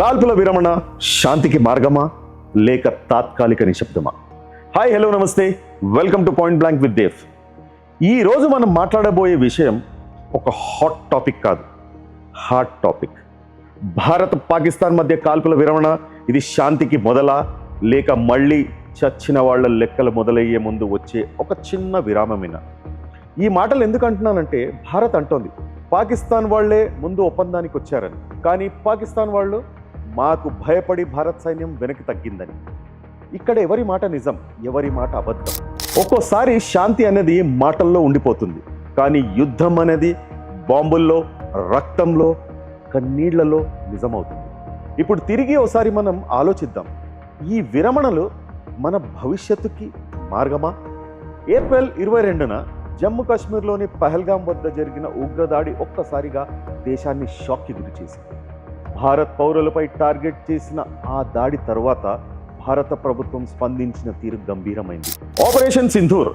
కాల్పుల విరమణ శాంతికి మార్గమా లేక తాత్కాలిక నిశ్శబ్దమా? హాయ్ హలో నమస్తే. Welcome to point blank with Dev. ఈ రోజు మనం మాట్లాడబోయే విషయం ఒక హాట్ టాపిక్ కాదు. Hot topic. భారత్ పాకిస్తాన్ మధ్య కాల్పుల విరమణ ఇది శాంతికి మొదలా లేక మళ్ళీ చచ్చిన వాళ్ళ లెక్కలు మొదలయ్యే ముందు వచ్చే ఒక చిన్న విరామమేనా? ఈ మాటలు ఎందుకు అంటున్నానంటే భారత్ అంటోంది పాకిస్తాన్ వాళ్ళే ముందు ఒప్పందానికి వచ్చారని. కానీ పాకిస్తాన్ వాళ్ళు మాకు భయపడి భారత్ సైన్యం వెనక్కి తగ్గిందని. ఇక్కడ ఎవరి మాట నిజం ఎవరి మాట అబద్ధం? ఒక్కోసారి శాంతి అనేది మాటల్లో ఉండిపోతుంది. కానీ యుద్ధం అనేది బాంబుల్లో రక్తంలో కన్నీళ్ళలో నిజమవుతుంది. ఇప్పుడు తిరిగి ఒకసారి మనం ఆలోచిద్దాం. ఈ విరమణలు మన భవిష్యత్తుకి మార్గమా? ఏప్రిల్ ఇరవై రెండున జమ్మూ కాశ్మీర్లోని పహల్గాం వద్ద జరిగిన ఉగ్రదాడి ఒక్కసారిగా దేశాన్ని షాక్కి గురి చేసింది భారత్ పౌరులపై టార్గెట్ చేసిన ఆ దాడి తరువాత భారత ప్రభుత్వం స్పందించిన తీరు గంభీరమైంది. ఆపరేషన్ సింధూర్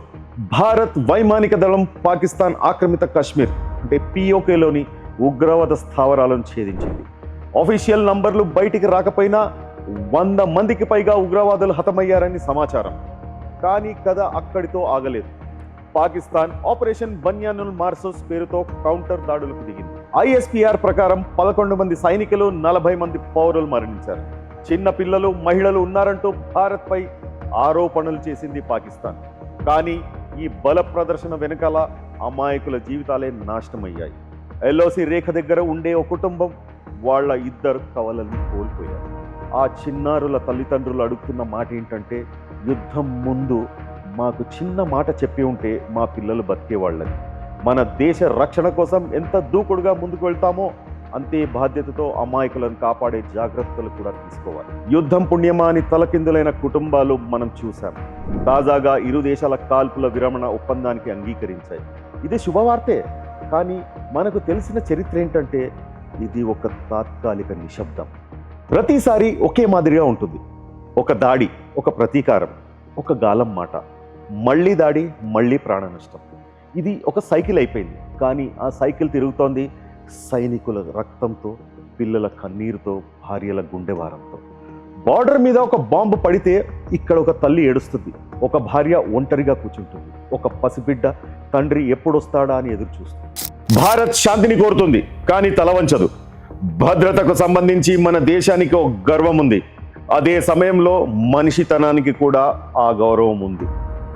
భారత్ వైమానిక దళం పాకిస్తాన్ ఆక్రమిత కాశ్మీర్ అంటే పిఓకేలోని ఉగ్రవాద స్థావరాలను ఛేదించింది. ఆఫీషియల్ నంబర్లు బయటికి రాకపోయినా వంద మందికి పైగా ఉగ్రవాదులు హతమయ్యారని సమాచారం. కానీ కథ అక్కడితో ఆగలేదు. పాకిస్తాన్ ఆపరేషన్ బన్యానుల్ మార్సోస్ పేరుతో కౌంటర్ దాడులకు దిగింది. ఐఎస్పిఆర్ ప్రకారం పదకొండు మంది సైనికులు నలభై మంది పౌరులు మరణించారు. చిన్న పిల్లలు మహిళలు ఉన్నారంటూ భారత్పై ఆరోపణలు చేసింది పాకిస్తాన్. కానీ ఈ బల ప్రదర్శన వెనకాల అమాయకుల జీవితాలే నాశనమయ్యాయి. ఎల్ఓసి రేఖ దగ్గర ఉండే ఒక కుటుంబం వాళ్ళ ఇద్దరు కవలల్ని కోల్పోయారు. ఆ చిన్నారుల తల్లిదండ్రులు అడుగుతున్న మాట ఏంటంటే యుద్ధం ముందు మాకు చిన్న మాట చెప్పి ఉంటే మా పిల్లలు బతికేవాళ్ళని. మన దేశ రక్షణ కోసం ఎంత దూకుడుగా ముందుకు వెళ్తామో అంతే బాధ్యతతో అమాయకులను కాపాడే జాగ్రత్తలు కూడా తీసుకోవాలి. యుద్ధం పుణ్యమా అని తలకిందులైన కుటుంబాలు మనం చూశాం. తాజాగా ఇరు దేశాల కాల్పుల విరమణ ఒప్పందానికి అంగీకరించాయి. ఇది శుభవార్తే. కానీ మనకు తెలిసిన చరిత్ర ఏంటంటే ఇది ఒక తాత్కాలిక నిశ్శబ్దం. ప్రతిసారి ఒకే మాదిరిగా ఉంటుంది. ఒక దాడి ఒక ప్రతీకారం ఒక గాలం మాట. మళ్ళీ దాడి మళ్ళీ ప్రాణ నష్టం ఇది ఒక సైకిల్ అయిపోయింది. కానీ ఆ సైకిల్ తిరుగుతోంది సైనికుల రక్తంతో పిల్లల కన్నీరుతో భార్యల గుండెవారంతో. బార్డర్ మీద ఒక బాంబు పడితే ఇక్కడ ఒక తల్లి ఏడుస్తుంది. ఒక భార్య ఒంటరిగా కూర్చుంటుంది. ఒక పసిబిడ్డ తండ్రి ఎప్పుడొస్తాడా అని ఎదురు చూస్తుంది భారత్ శాంతిని కోరుతుంది కానీ తలవంచదు భద్రతకు సంబంధించి మన దేశానికి ఒక గర్వం ఉంది. అదే సమయంలో మనిషితనానికి కూడా ఆ గౌరవం ఉంది.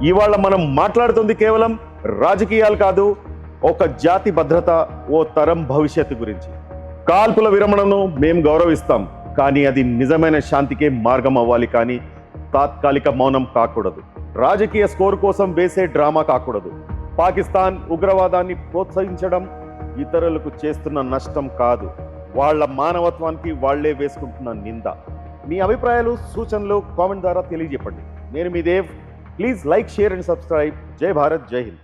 ఇవాళ మనం మాట్లాడుతుంది కేవలం రాజకీయాలు కాదు ఒక జాతి భద్రత ఓ తరం భవిష్యత్తు గురించి. కాల్పుల విరమణను మేము గౌరవిస్తాం కానీ అది నిజమైన శాంతికే మార్గం అవ్వాలి కానీ తాత్కాలిక మౌనం కాకూడదు. రాజకీయ స్కోర్ కోసం వేసే డ్రామా కాకూడదు. పాకిస్తాన్ ఉగ్రవాదాన్ని ప్రోత్సహించడం ఇతరులకు చేస్తున్న నష్టం కాదు. వాళ్ళ మానవత్వానికి వాళ్ళే వేసుకుంటున్న నింద. మీ అభిప్రాయాలు సూచనలు కామెంట్ ద్వారా తెలియజెప్పండి నేను మీ Dev. Please like share and subscribe. జై భారత్ జై హింద్.